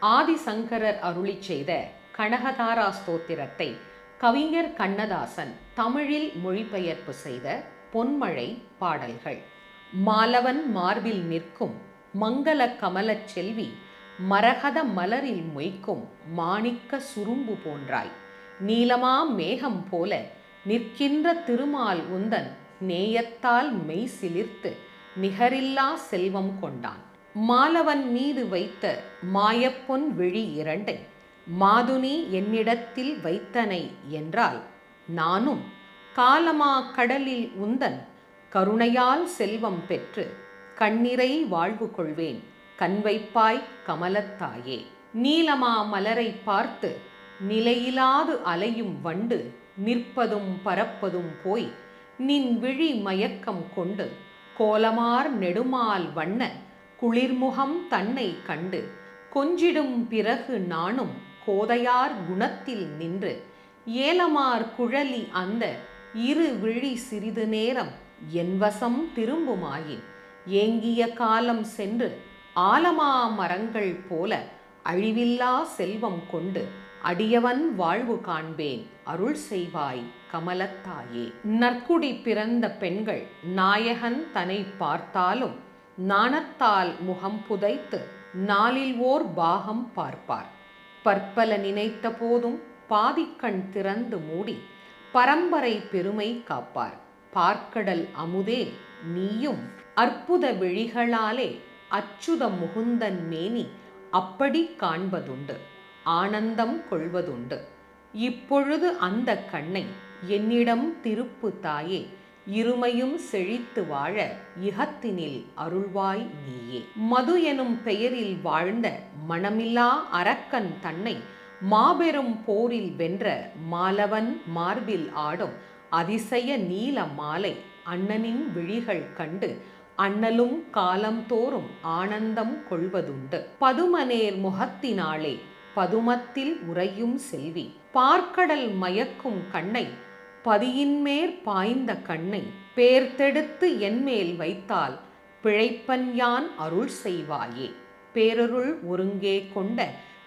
ஆதிசங்கரர் அருளி செய்த கனகதாரா ஸ்தோத்திரத்தை கவிஞர் கண்ணதாசன் தமிழில் மொழிபெயர்ப்பு செய்த பொன்மழை பாடல்கள். மாலவன் மார்பில் நிற்கும் மங்கள கமலச் செல்வி மரகத மலரில் மொய்க்கும் மாணிக்க சுரும்பு போன்றாய். நீலமா மேகம் போல நிற்கின்ற திருமால் உந்தன் நேயத்தால் மெய் சிலிர்த்து நிகரில்லா செல்வம் கொண்டான். மாலவன் மீது வைத்த மாயப்பொன் விழி இரண்டை மாதுனி என்னிடத்தில் வைத்தனை என்றால் நானும் காலமா கடலில் உந்தன் கருணையால் செல்வம் பெற்று கண்ணிறை வாழ்வு கொள்வேன் கண் வைப்பாய் கமலத்தாயே நீலமா மலரை பார்த்து நிலையிலாது அலையும் வண்டு நிற்பதும் பறப்பதும் போய் நின் விழி மயக்கம் கொண்டு கோலமார் நெடுமால் வண்ண குளிர்முகம் தன்னை கண்டு கொஞ்சிடும் பிறகு நானும் கோதையார் குணத்தில் நின்று ஏலமார் குழலி அந்த இரு விழி சிறிது நேரம் என் வசம் திரும்புமாயின் ஏங்கிய காலம் சென்று ஆலமா மரங்கள் போல அழிவில்லா செல்வம் கொண்டு அடியவன் வாழ்வு காண்பேன் அருள் செய்வாய் கமலத்தாயே. நற்குடி பிறந்த பெண்கள் நாயகன் தன்னை பார்த்தாலும் நாணத்தால் முகம் புதைத்து நாளில் ஓர் பாகம் பார்ப்பார். பற்பல நினைத்த போதும் பாதிக்கண் திறந்து மூடி பரம்பரை பெருமை காப்பார். பார்க்கடல் அமுதே நீயும் அற்புத விழிகளாலே அச்சுத முகுந்தன் மேனி அப்படி காண்பதுண்டு ஆனந்தம் கொள்வதுண்டு. இப்பொழுது அந்த கண்ணை என்னிடம் திருப்பு தாயே இருமையும் செழித்து வாழ இகத்தினில் அருள்வாய் நீயே. மது எனும் பெயரில் வாழ்ந்த மனமில்லா அரக்கன் தன்னை மாபெரும் போரில் வென்ற மாலவன் மார்பில் ஆடும் அதிசய நீல மாலை அண்ணனின் விழிகள் கண்டு அண்ணலும் காலம்தோறும் ஆனந்தம் கொள்வதுண்டு. பதுமநேர் முகத்தினாலே பதுமத்தில் உறையும் செல்வி. பார்க்கடல் மயக்கும் கண்ணை பதியின்மேற் பாய்ந்த கண்ணை பேர்த்தெடுத்து என்மேல் வைத்தால் பிழைப்பன் யான் அருள் செய்வாயே. பேரருள் ஒருங்கே கொண்ட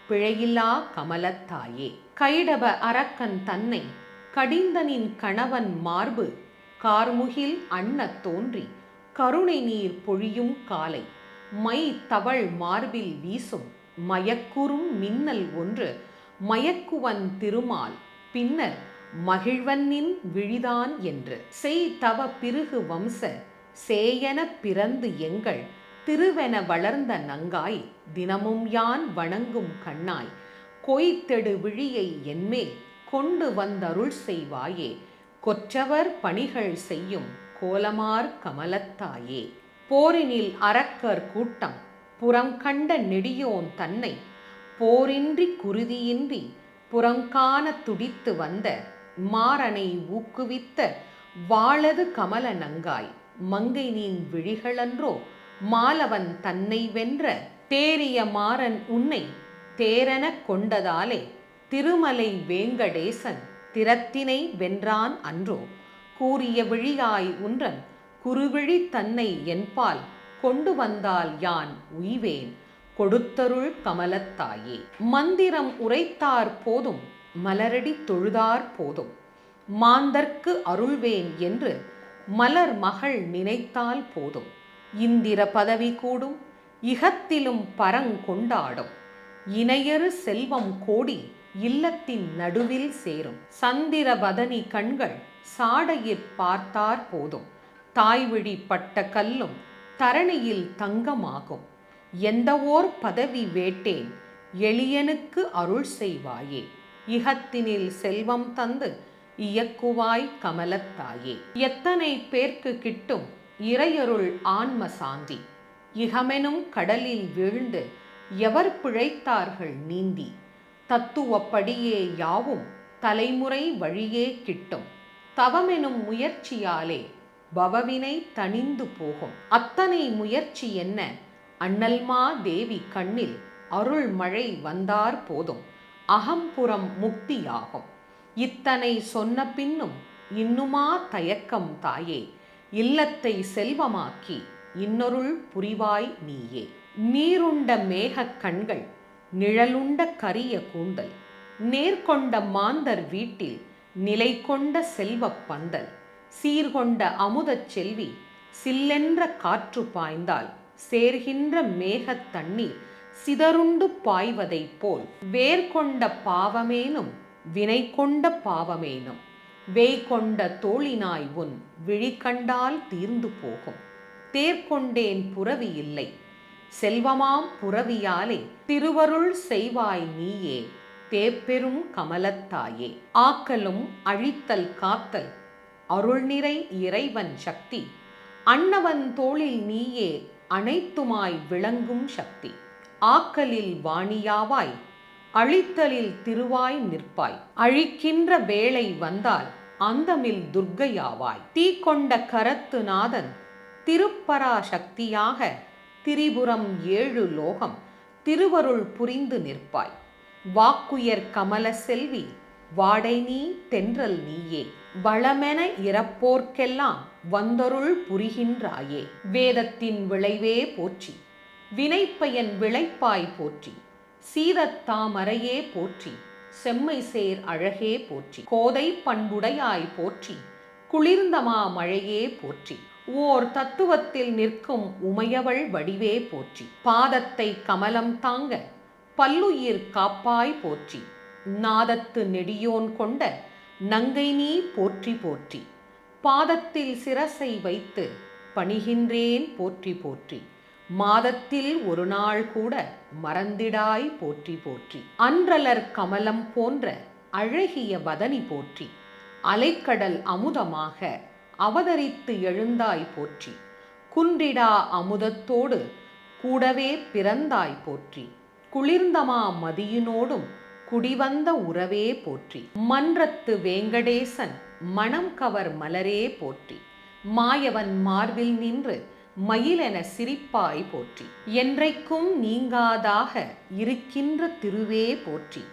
பிழையில்லா கமலத்தாயே கைடப அரக்கன் தன்னை கடிந்தனின் கணவன் மார்பு கார்முகில் அண்ண தோன்றி கருணை நீர் பொழியும் காலை மை தவள் மார்பில் வீசும் மயக்குறும் மின்னல் ஒன்று மயக்குவன் திருமால் பின்னர் மகிழ்வன்னின் விழிதான் என்று. செய் தவ பிருகு வம்ச சேயன பிறந்து எங்கள் திருவென வளர்ந்த நங்காய் தினமும் யான் வணங்கும் கண்ணாய் கொய்த்தெடு விழியை என்மேல் கொண்டு வந்தருள் செய்வாயே கொற்றவர் பணிகள் செய்யும் கோலமார் கமலத்தாயே. போரினில் அரக்கர் கூட்டம் புறம் கண்ட நெடியோன் தன்னை போரின்றி குருதியின்றி புறங்காண துடித்து வந்த மாறனை ஊக்குவித்த வாழது கமல நங்காய் மங்கை நீன் விழிகளன்றோ மாலவன் தன்னை வென்ற தேரிய மாறன் உன்னை தேரனக் கொண்டதாலே திருமலை வேங்கடேசன் திறத்தினை வென்றான் அன்றோ. கூறிய விழியாய் உன்றன் குருவிழி தன்னை என்பால் கொண்டு வந்தால் யான் உய்வேன் கொடுத்தருள் கமலத்தாயே மந்திரம் உரைத்தார் போதும் மலரடி தொழுதார் போதும். மாந்தர்க்கு அருள்வேன் என்று மலர் மகள் நினைத்தால் போதும். இந்திர பதவி கூடும் இகத்திலும் பரங்கொண்டாடும் இணையரு செல்வம் கோடி இல்லத்தின் நடுவில் சேரும். சந்திர பதனி கண்கள் சாடையிற் பார்த்தார் போதும். தாய்விழி பட்ட கல்லும் தரணியில் தங்கமாகும். எந்த ஓர் பதவி வேட்டேன் எளியனுக்கு அருள் செய்வாயே. இகத்தினில் செல்வம் தந்து இயக்குவாய் கமலத்தாயே. எத்தனை பேர்க்கு கிட்டும் இறையருள் ஆன்ம சாந்தி. இகமெனும் கடலில் வீழ்ந்து எவர் பிழைத்தார்கள் நீந்தி. தத்துவப்படியே யாவும் தலைமுறை வழியே கிட்டும். தவமெனும் முயற்சியாலே பவவினை தணிந்து போகும். அத்தனை முயற்சி என்ன? அண்ணல்மா தேவி கண்ணில் அருள் மழை வந்தார் போதும். அகம்புறம் முக்தியாகும். இத்தனை சொன்ன பின்னும் இன்னுமா தயக்கம் தாயே. இல்லத்தை செல்வமாக்கி இன்னொருள் புரிவாய் நீயே. நீருண்ட மேகக் கண்கள் நிழலுண்ட கரிய கூந்தல் நேர்கொண்ட மாந்தர் வீட்டில் நிலை கொண்ட செல்வப் பந்தல் சீர்கொண்ட அமுதச் செல்வி சில்லென்ற காற்று பாய்ந்தால் சேர்கின்ற மேகத் தண்ணீர் சிதறுண்டு பாய்வதைப் போல் வேர்கொண்ட பாவமேனும் வினை கொண்ட பாவமேனும் வேய் கொண்ட தோழினாய் உன் விழிகண்டால் தீர்ந்து போகும். தேர்கொண்டேன் புறவி இல்லை செல்வமாம் புறவியாலே திருவருள் செய்வாய் நீயே தேப்பெரும் கமலத்தாயே ஆக்கலும் அழித்தல் காத்தல் அருள்நிறை இறைவன் சக்தி அன்னவன் தோளில் நீயே அனைத்துமாய் விளங்கும் சக்தி. ஆக்கலில் வாணியாவாய் அழித்தலில் திருவாய் நிற்பாய். அழிக்கின்ற வேளை வந்தால் அந்தமில் துர்க்கையாவாய். தீ கொண்ட கரத்து நாதன் திருப்பராசக்தியாக திரிபுரம் ஏழு லோகம் திருவருள் புரிந்து நிற்பாய். வாக்குயர் கமல செல்வி வாடை நீ தென்றல் நீயே. வளமென இறப்போர்க்கெல்லாம் வந்தருள் புரிகின்றாயே. வேதத்தின் விளைவே போற்றி. வினைப்பயன் விளைப்பாய் போற்றி. சீதத்தாமரையே போற்றி. செம்மை சேர் அழகே போற்றி. கோதை பண்புடையாய் போற்றி. குளிர்ந்தமா மழையே போற்றி. ஓர் தத்துவத்தில் நிற்கும் உமையவள் வடிவே போற்றி. பாதத்தை கமலம் தாங்க பல்லுயிர் காப்பாய் போற்றி. நாதத்து நெடியோன் கொண்ட நங்கை நீ போற்றி போற்றி. பாதத்தில் சிரசை வைத்து பணிகின்றேன் போற்றி போற்றி. மாதத்தில் ஒரு நாள் கூட மறந்திடாய் போற்றி போற்றி. அன்றலர் கமலம் போன்ற அழகிய வதனி போற்றி. அலைக்கடல் அமுதமாக அவதரித்து எழுந்தாய் போற்றி. குன்றிடா அமுதத்தோடு கூடவே பிறந்தாய் போற்றி. குளிர்ந்தமா மதியினோடும் குடிவந்த உறவே போற்றி. மன்றத்து வேங்கடேசன் மணம் கவர் மலரே போற்றி. மாயவன் மார்பில் நின்று மயிலென சிரிப்பாய் போற்றி. என்றைக்கும் நீங்காதாக இருக்கின்ற திருவே போற்றி.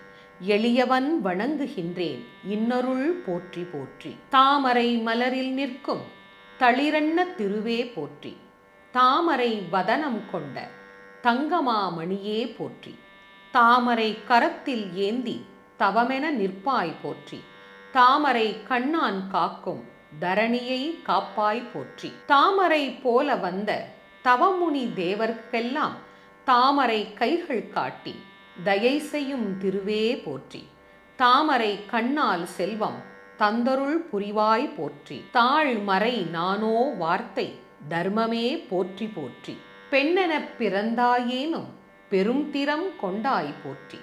எளியவன் வணங்குகின்றேன் இன்னருள் போற்றி போற்றி. தாமரை மலரில் நிற்கும் தளிரன்ன திருவே போற்றி. தாமரை வதனம் கொண்ட தங்கமாமணியே போற்றி. தாமரை கரத்தில் ஏந்தி தவமென நிற்பாய் போற்றி. தாமரை கண்ணான் காக்கும் தரணியை காப்பாய் போற்றி. தாமரை போல வந்த தவமுனி தேவர்க்கெல்லாம் தாமரை கைகள் காட்டி தயை செய்யும் திருவே போற்றி. தாமரை கண்ணால் செல்வம் தந்தருள் புரிவாய் போற்றி. தாழ் மறை நானோ வார்த்தை தர்மமே போற்றி போற்றி. பெண்ணெனப் பிறந்தாயேனும் பெரும் திறம் கொண்டாய் போற்றி.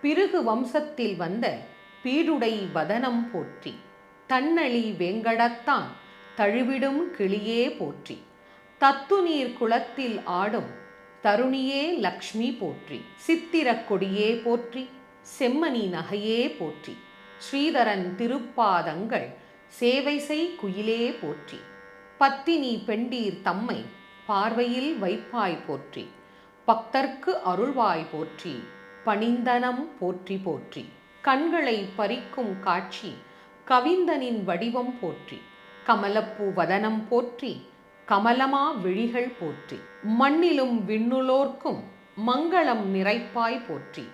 பிருகு வம்சத்தில் வந்த பீடுடை வதனம் போற்றி. தன்னழி வெங்கடத்தான் தழுவிடும் கிளியே போற்றி. தத்துநீர் குளத்தில் ஆடும் தருணியே லக்ஷ்மி போற்றி. சித்திரக் கொடியே போற்றி செம்மணி நகையே போற்றி. ஸ்ரீதரன் திருப்பாதங்கள் சேவை செய் குயிலே போற்றி. பத்தினி பெண்டீர் தம்மை பார்வையில் வைப்பாய் போற்றி. பக்தர்க்கு அருள்வாய் போற்றி பணிந்தனம் போற்றி போற்றி. கண்களை பறிக்கும் காட்சி கவிந்தனின் வடிவம் போற்றி கமலப்பூ வதனம் போற்றி கமலமா விழிகள் போற்றி மண்ணிலும் விண்ணுலோர்க்கும் மங்களம் நிறைப்பாய் போற்றி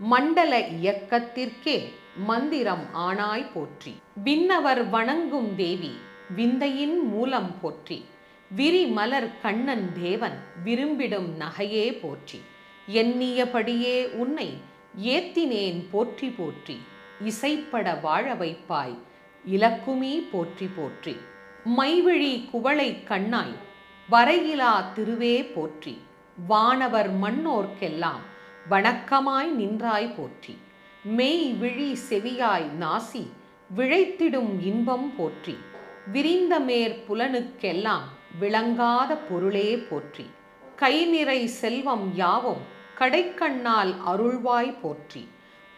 மண்டல இயக்கத்திற்கே மந்திரம் ஆனாய் போற்றி விண்ணவர் வணங்கும் தேவி விந்தையின் மூலம் போற்றி விரி மலர் கண்ணன் தேவன் விரும்பிடும் நகையே போற்றி எண்ணியபடியே உன்னை ஏத்தினேன் போற்றி போற்றி இசைப்பட வாழ வைப்பாய். இலக்குமே போற்றி போற்றி. மைவிழி குவளை கண்ணாய். வரையிலா திருவே போற்றி. வானவர் மண்ணோர்க்கெல்லாம் வணக்கமாய் நின்றாய் போற்றி. மெய் விழி செவியாய் நாசி விழைத்திடும் இன்பம் போற்றி. விரிந்த மேற் புலனுக்கெல்லாம் விளங்காத பொருளே போற்றி. கை நிறை செல்வம் யாவும் கடைக்கண்ணால் அருள்வாய் போற்றி.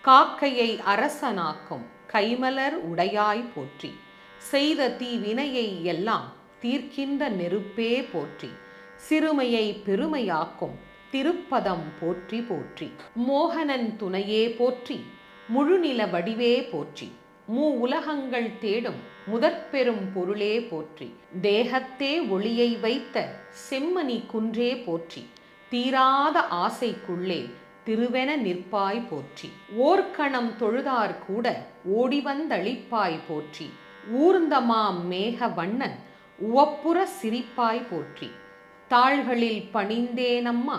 காக்கையை அரசனாக்கும் கைமலர் உடையாய் போற்றி. செய்த தீவினையை எல்லாம் தீர்க்கின்ற நெருப்பே போற்றி. சிறுமையை பெருமையாக்கும் திருப்பதம் போற்றி போற்றி. மோகனன் துணையே போற்றி முழுநில வடிவே போற்றி. மூ உலகங்கள் தேடும் முதற்பெரும் பொருளே போற்றி. தேகத்தே ஒளியை வைத்த செம்மணி குன்றே போற்றி. தீராத ஆசைக்குள்ளே திருவென நிற்பாய் போற்றி. ஓர்கணம் தொழுதார் கூட ஓடிவந்தளிப்பாய் போற்றி. ஊர்ந்தமாம் மேக வண்ணன் உவப்புற சிரிப்பாய் போற்றி. தாள்களில் பணிந்தேனம்மா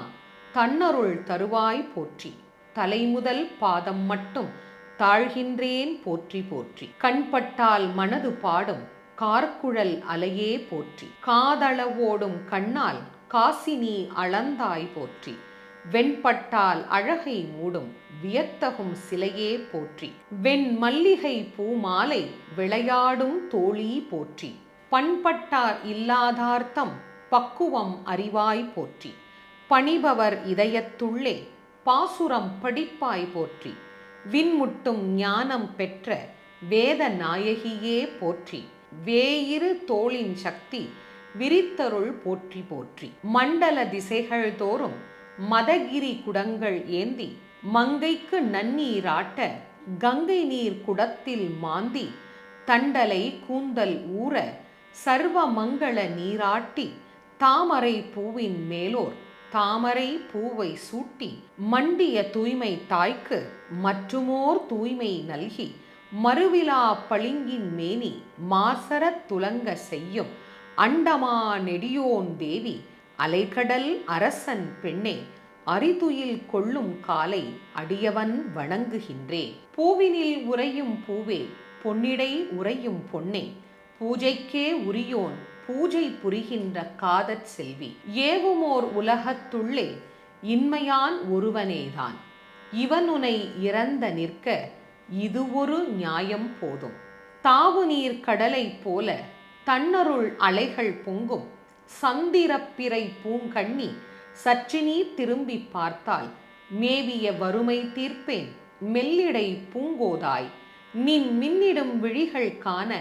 தன்னருள் தருவாய் போற்றி. தலைமுதல் பாதம் மட்டும் தாழ்கின்றேன் போற்றி போற்றி. கண்பட்டால் மனது பாடும் கார்குழல் அலையே போற்றி. காதளவோடும் கண்ணால் காசினி அளந்தாய் போற்றி. வெண்பட்டால் அழகை மூடும் வியத்தகும் சிலையே போற்றி. வெண் மல்லிகை பூமாலை விளையாடும் தோழி போற்றி. பண்பட்டார் இல்லாதார்த்தம் பக்குவம் அறிவாய் போற்றி. பணிபவர் இதயத்துள்ளே பாசுரம் படிப்பாய் போற்றி. விண்முட்டும் ஞானம் பெற்ற வேத நாயகியே போற்றி. வேயிரு தோளின் சக்தி விரித்தருள் போற்றி போற்றி. மண்டல திசைகள் தோறும் மதகிரி குடங்கள் ஏந்தி மங்கைக்கு நன்னீராட்ட கங்கை நீர் குடத்தில் மாந்தி தண்டலை கூந்தல் ஊற சர்வ மங்கள நீராட்டி தாமரை பூவின் மேலோர் தாமரை பூவை சூட்டி மண்டிய தூய்மை தாய்க்கு மற்றுமோர் தூய்மை நல்கி மறுவிழா பளிங்கின் மேனி மாசரத் துலங்க செய்யும் அண்டமா நெடியோன் தேவி அலைகடல் அரசன் பெண்ணே அரிதுயில் கொள்ளும் காலை அடியவன் வணங்குகின்றேன் பூவினில் உறையும் பூவே பொன்னிடை உறையும் பொன்னே. பூஜைக்கே உரியோன் பூஜை புரிகின்ற காதற் செல்வி. ஏவுமோர் உலகத்துள்ளே இன்மையான் ஒருவனேதான். இவனுனை இறந்த நிற்க இது ஒரு நியாயம் போதும். தாவு நீர் கடலை போல தன்னருள் அலைகள் பொங்கும். சந்திரப்பிறை பூங்கண்ணி சற்றினி திரும்பி பார்த்தாய். மேவிய வறுமை தீர்ப்பேன். மெல்லிடை பூங்கோதாய். நின் மின்னிடும் விழிகள் காண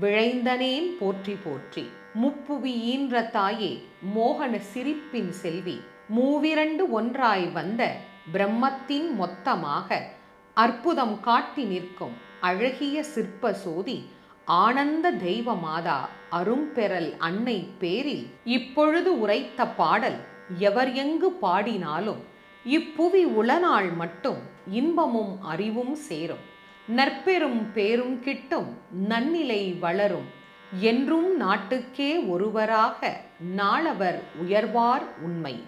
விழைந்தனேன் போற்றி போற்றி. முப்புவி ஈன்ற தாயே மோகன சிரிப்பின் செல்வி. மூவிரண்டு ஒன்றாய் வந்த பிரம்மத்தின் மொத்தமாக அற்புதம் காட்டி நிற்கும் அழகிய சிற்ப சோதி ஆனந்த தெய்வ மாதா அரும்பெறல் அன்னை பேரில் இப்பொழுது உரைத்த பாடல் எவர் எங்கு பாடினாலும் இப்புவி உளநாள் மட்டும் இன்பமும் அறிவும் சேரும். நற்பெரும் பேரும் கிட்டும் நன்னிலை வளரும். என்றும் நாட்டுக்கே ஒருவராக நாளவர் உயர்வார் உண்மை.